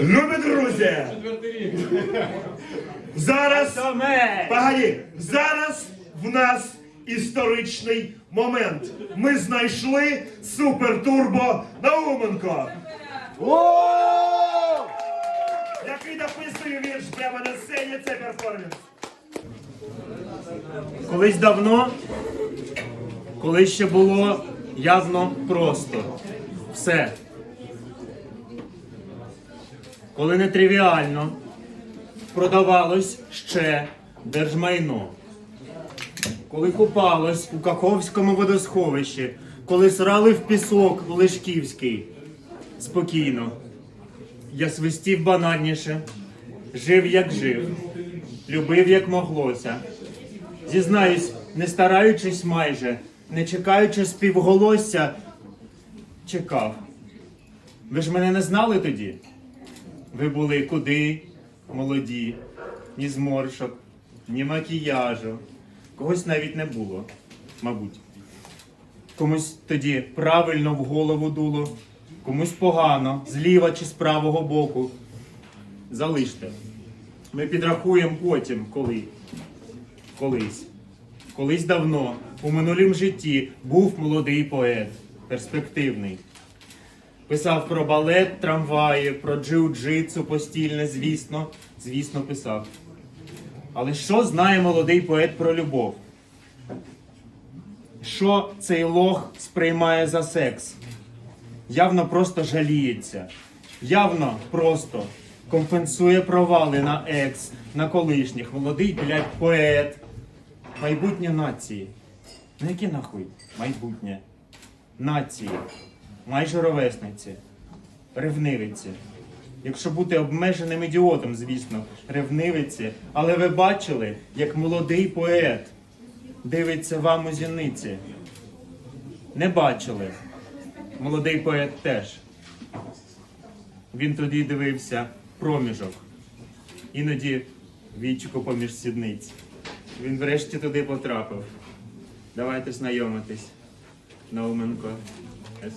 Любі друзі! Зараз погоді, зараз в нас історичний момент. Ми знайшли супертурбо Науменко, який написує вірш прямо на сцені. Це перформанс. Колись давно, коли ще було явно просто все. Коли нетривіально продавалось ще держмайно. Коли купалось у Каховському водосховищі, коли срали в пісок Лишківський. Спокійно. Я свистів банальніше, жив як жив, любив як моглося. Зізнаюсь, не стараючись майже, не чекаючи співголосся, чекав. Ви ж мене не знали тоді? Ви були куди молоді, ні зморшок, ні макіяжу. Когось навіть не було, мабуть. Комусь тоді правильно в голову дуло, комусь погано, зліва чи з правого боку. Залиште. Ми підрахуємо потім, коли. Колись. Колись давно, у минулім житті, був молодий поет, перспективний. Писав про балет, трамваї, про джиу-джитсу постільне, звісно, звісно, писав. Але що знає молодий поет про любов? Що цей лох сприймає за секс? Явно просто жаліється. Явно просто компенсує провали на екс, на колишніх. Молодий, блядь, поет. Майбутнє нації. Ну яке нахуй? Майбутнє. Нації. Майже ровесниці. Ревнивиці. Якщо бути обмеженим ідіотом, звісно, ревнивиці. Але ви бачили, як молодий поет дивиться вам у зіниці. Не бачили. Молодий поет теж. Він тоді дивився проміжок. Іноді вічко поміж сідниць. Він врешті туди потрапив. Давайте знайомитись. Науменко É, é.